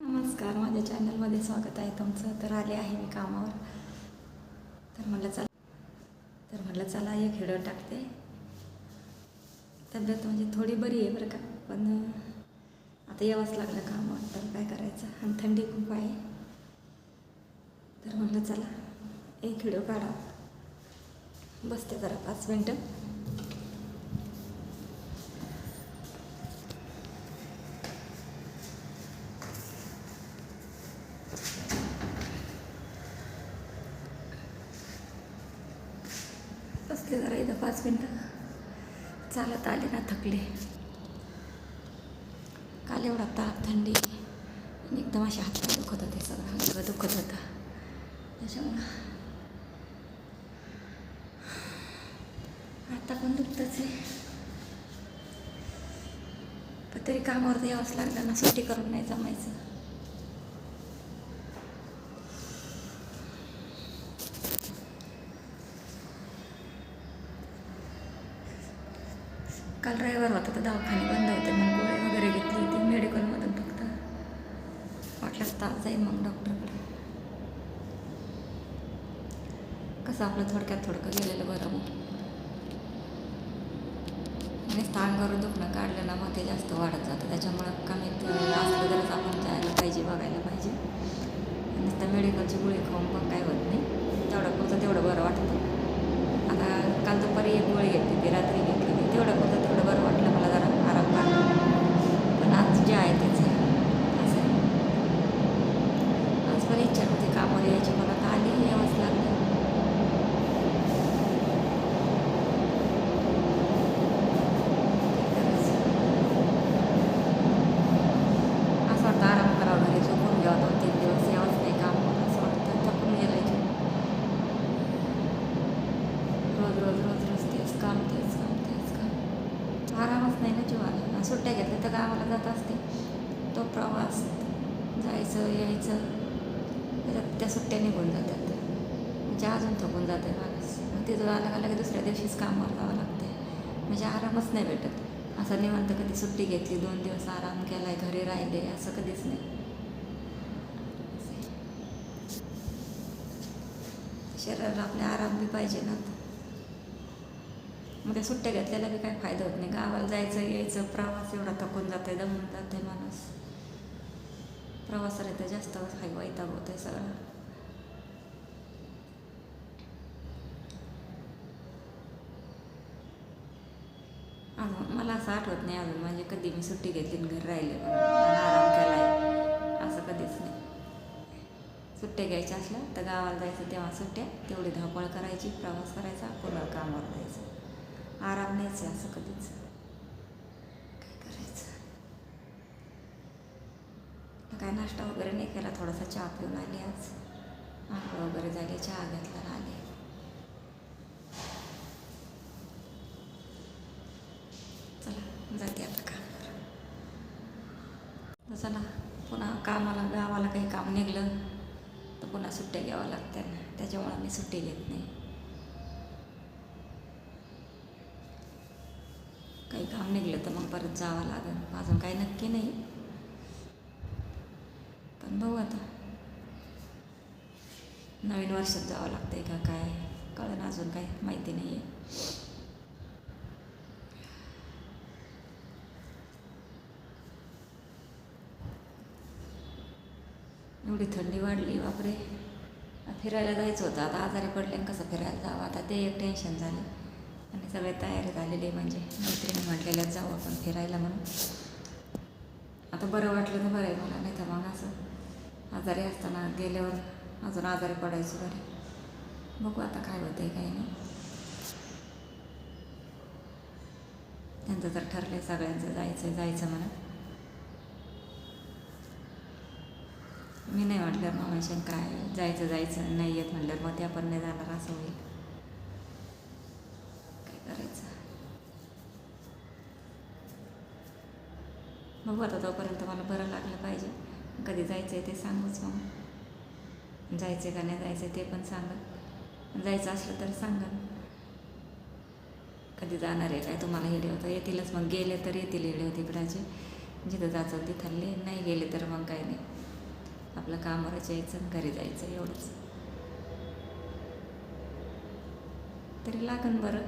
नमस्कार माझ्या चॅनलमध्ये स्वागत आहे. तुमचं तर आले आहे मी कामावर. तर म्हटलं चला तर म्हटलं चला एक व्हिडिओ टाकते. तब्येत म्हणजे थोडी बरी आहे बरं का पण आता यावंच लागलं कामावर. तर काय करायचं? आणि थंडी खूप आहे. तर म्हटलं चला एक हिडो काढा. बसते जरा पाच मिनटं. बसले जरा इथं पाच मिनटं. चालत आले ना थकले. काल एवढा ताप थंडी आणि एकदम असे हात दुखत होते सगळं अंग दुखत होतं. त्याच्यामुळं आता पण दुखतच आहे. पण तरी कामावर यावंच लागलं ना सुट्टी करून नाही जमायचं. काल रविवार होता तर दवाखाने बंद होते मग गोळी वगैरे घेतली होती मेडिकलमधून फक्त. वाटल्यास तास जाईल मग डॉक्टरकडे कसं आपलं थोडक्यात थोडकं गेलेलं बरं मग. आणि अंगावर दुखणं काढलं ना मग ते जास्त वाढत जातं. त्याच्यामुळं कमीत असलं तरच आपण जायला पाहिजे बघायला पाहिजे. नुसतं मेडिकलची गोळी खाऊन पण काय होत नाही. तेवढं पुरतं तेवढं बरं वाटतं. आता काल दुपारी एक गोळी घेतली ती रात्री घेतली ती तेवढं पुरतं तेवढं बरं वाटलं मला जरा आराम पाहिजे पण आज जे आहे तेच आहे असं आहे. आज पण इच्छा होती कामावर यायची पण आता आली यावंच लागलं असं वाटतं आराम करावा घरी झोपून घ्यावा दोन तीन दिवस यावंच नाही काम असं वाटतं थकून गेलं की रोज रोज रोज रोज तेच काम तेच काम तेच काम आरामच नाही ना जीवाला आणि सुट्ट्या घेतल्या तर गावाला जात असते. तो प्रवास जायचं यायचं त्याच्यात त्या सुट्ट्या निघून जातात. म्हणजे अजून थकून जाते माणूस. मग तिथं आलं का की दुसऱ्या दिवशीच कामावर जावं लागते म्हणजे आरामच नाही भेटत. असं निवांत कधी सुट्टी घेतली दोन दिवस आराम केलाय घरी राहिले असं कधीच नाही. शरीराला आपल्या आराम बी पाहिजे ना. मग त्या सुट्ट्या घेतल्याला बी काही फायदा होत नाही. गावाला जायचं यायचं प्रवास एवढा थकून जाते दमून जाते माणूस. प्रवासाला येतं जास्त हाय वैताग होत आहे सगळं. अजून मला असं आठवत नाही अजून म्हणजे कधी मी सुट्टी घेतली आणि राहिले पण आराम केलाय. असं कधीच नाही. सुट्ट्या घ्यायच्या असल्या तर गावाला जायचं तेव्हा सुट्ट्या तेवढी धावपळ करायची प्रवास करायचा पुन्हा कामावर जायचं. आराम नाहीच आहे असं कधीच. काय करायचं? काय नाश्ता वगैरे नाही केला थोडासा चहा पिऊन आली आज. आंघोळ वगैरे झाली चहा घेतला आणि आले. चला जाते आता कामावर. तर चला पुन्हा कामाला गावाला काही काम निघलं तर पुन्हा सुट्ट्या घ्याव्या लागतात त्याच्यामुळे त्याच्यामुळं मी सुट्टी घेत नाही काही काम निघलं तर मग परत जावं लागेल. अजून काही नक्की नाही. पण बघू आता. नवीन वर्षात जावं लागतंय का काय? कळलं अजून काही माहिती नाही आहे एवढी थंडी वाढली बापरे. फिरायला जायचं होतं. आता आजारी पडले आणि कसं फिरायला जावं? आता ते एक टेन्शन झालं. आणि सगळे तयारी झालेली म्हणजे मैत्रिणी म्हटलेल्या जाऊ आपण फिरायला म्हणून. आता बरं वाटलं तर बरं आहे मला नाही तर मग असं आजारी असताना गेल्यावर अजून आजारी पडायचो बरे बघू आता काय होतं आहे काही नाही. त्यांचं तर ठरलं सगळ्यांचं जायचं जायचं म्हणा मी नाही म्हटलं मग काय जायचं जायचं नाही येत म्हटलं मग ते आपण नाही जाणार असं होईल. करायचं. बघू आता तोपर्यंत मला बरं लागलं पाहिजे. कधी जायचं आहे ते सांगूच मग. जायचं आहे का नाही जायचं आहे ते पण सांगत जायचं असलं तर सांगा कधी जाणार आहे काय तुम्हाला हेडे होतं येतीलच. मग गेले तर येतील हेडे होते इकडाचे जिथं जायचं तिथले नाही गेले तर मग काय नाही. आपलं कामावरच यायचं आणि घरी जायचं एवढंच. तरी लागन बरं.